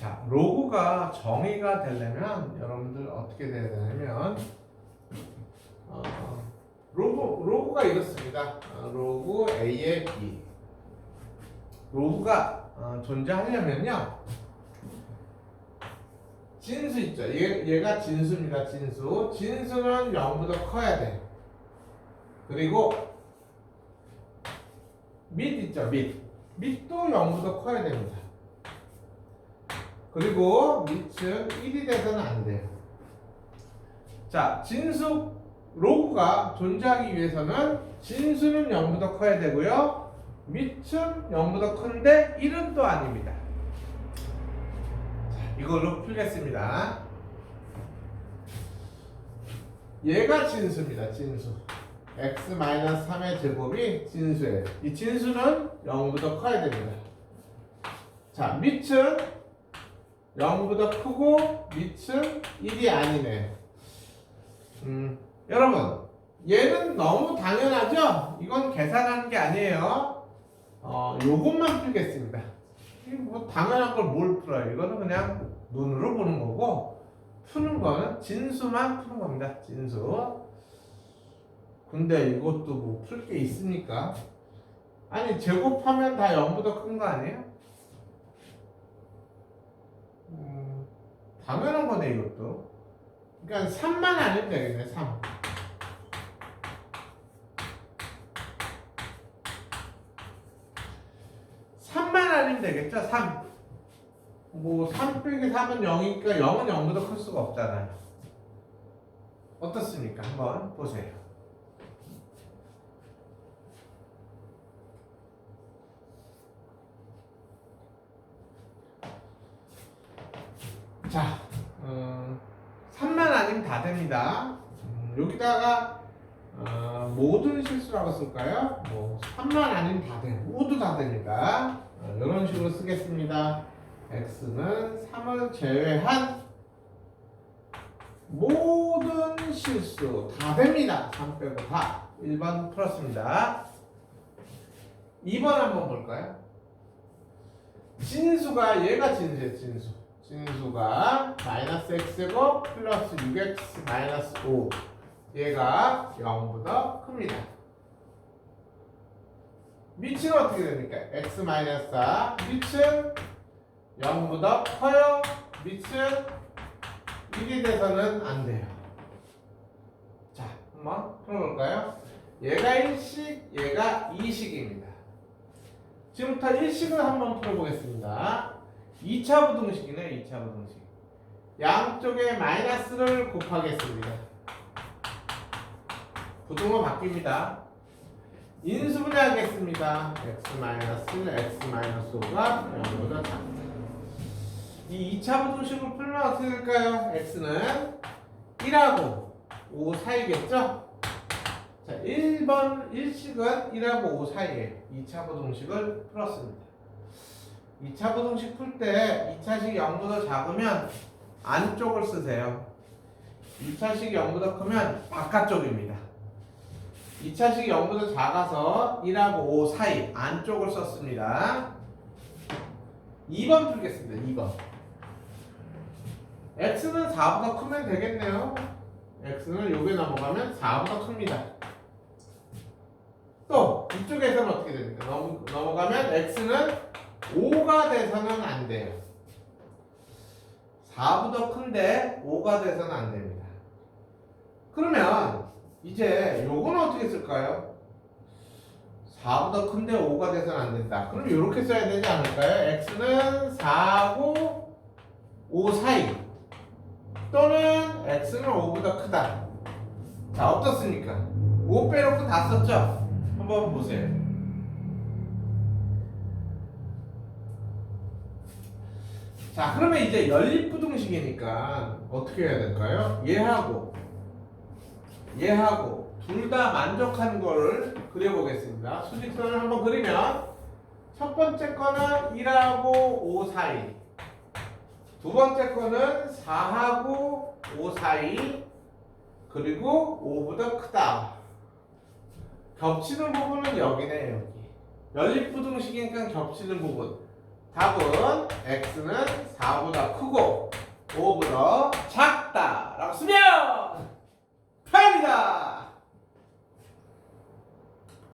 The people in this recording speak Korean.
자, 로그가 정의가 되려면 여러분들 어떻게 돼야 되냐면 어, 로그 로그가 이렇습니다. 어, 로그 A의 B. 로그가 어, 존재하려면요. 진수 있죠. 얘, 얘가 진수입니다. 진수. 진수는 0보다 커야 돼. 그리고 밑 있죠. 밑. 밑도 0보다 커야 됩니다. 그리고 밑은 1이 돼서는 안 돼요. 자, 진수 로그가 존재하기 위해서는 진수는 0보다 커야 되고요. 밑은 0보다 큰데 1은 또 아닙니다. 자, 이걸로 풀겠습니다. 얘가 진수입니다. 진수. x-3의 제곱이 진수예요. 이 진수는 0보다 커야 됩니다. 자, 밑은 0보다 크고 밑은 1이 아니네. 음, 여러분, 얘는 너무 당연하죠? 이건 계산하는 게 아니에요. 어, 요것만 풀겠습니다. 이뭐 당연한 걸 뭘 풀어요? 이거는 그냥 눈으로 보는 거고, 푸는 거는 진수만 푸는 겁니다. 진수. 근데 이것도 뭐 풀 게 있습니까? 아니, 제곱하면 다 0보다 큰 거 아니에요? 음, 당연한 거네, 이것도. 그러니까 3만 아니면 되겠네, 3. 삼만 아니면 되겠죠? 3. 뭐, 3 빼기 3은 0이니까 0은 0보다 클 수가 없잖아요. 어떻습니까? 한번 보세요. 자, 어, 3만 아니면 다 됩니다. 음, 여기다가 어, 모든 실수라고 쓸까요? 뭐 3만 아니면 다 돼. 모두 다 됩니다. 어, 이런 식으로 쓰겠습니다. x는 3을 제외한 모든 실수 다 됩니다. 3 빼고 다. 1번 풀었습니다. 2번 한번 볼까요? 진수가 얘가 진수예요, 진수. 진수가 마이너스 x제곱 플러스 6x 마이너스 5 얘가 0보다 큽니다. 밑은 어떻게 됩니까? x 마이너스 4 밑은 0보다 커요. 밑은 1이 돼서는 안 돼요. 자, 한번 풀어볼까요? 얘가 1식, 얘가 2식입니다. 지금부터 1식을 한번 풀어보겠습니다. 2차 부등식이네, 2차 부등식. 양쪽에 마이너스를 곱하겠습니다. 부등호 바뀝니다. 인수분해하겠습니다. x 마이너스 x 마이너스 5가 0보다 작다. 이 2차 부등식을 풀면 어떻게 될까요? x는 1하고 5 사이겠죠? 자, 1번 1식은 1하고 5 사이에 2차 부등식을 풀었습니다. 2차 부등식 풀 때 2차식 0보다 작으면 안쪽을 쓰세요. 2차식이 0보다 크면 바깥쪽입니다. 2차식이 0보다 작아서 1하고 5 사이 안쪽을 썼습니다. 2번 풀겠습니다. 2번. x는 4보다 크면 되겠네요. x는 요게 넘어가면 4보다 큽니다. 또 이쪽에서는 어떻게 됩니까? 넘, 넘어가면 x는 5가 돼서는 안 돼요. 4보다 큰데 5가 돼서는 안 됩니다. 그러면 이제 요거는 어떻게 쓸까요? 4보다 큰데 5가 돼서는 안 된다. 그럼 이렇게 써야 되지 않을까요? x는 4하고 5 사이 또는 x는 5보다 크다. 자 어떻습니까? 5 빼놓고 다 썼죠? 한번 보세요. 자 그러면 이제 연립부등식이니까 어떻게 해야 될까요? 얘하고 얘하고 둘 다 만족한 거를 그려보겠습니다. 수직선을 한번 그리면 첫 번째 거는 1하고 5 사이 두 번째 거는 4하고 5 사이 그리고 5보다 크다 겹치는 부분은 여기네 여기 연립부등식이니까 겹치는 부분 답은 x는 4보다 크고 5보다 작다라고 쓰면 편이다.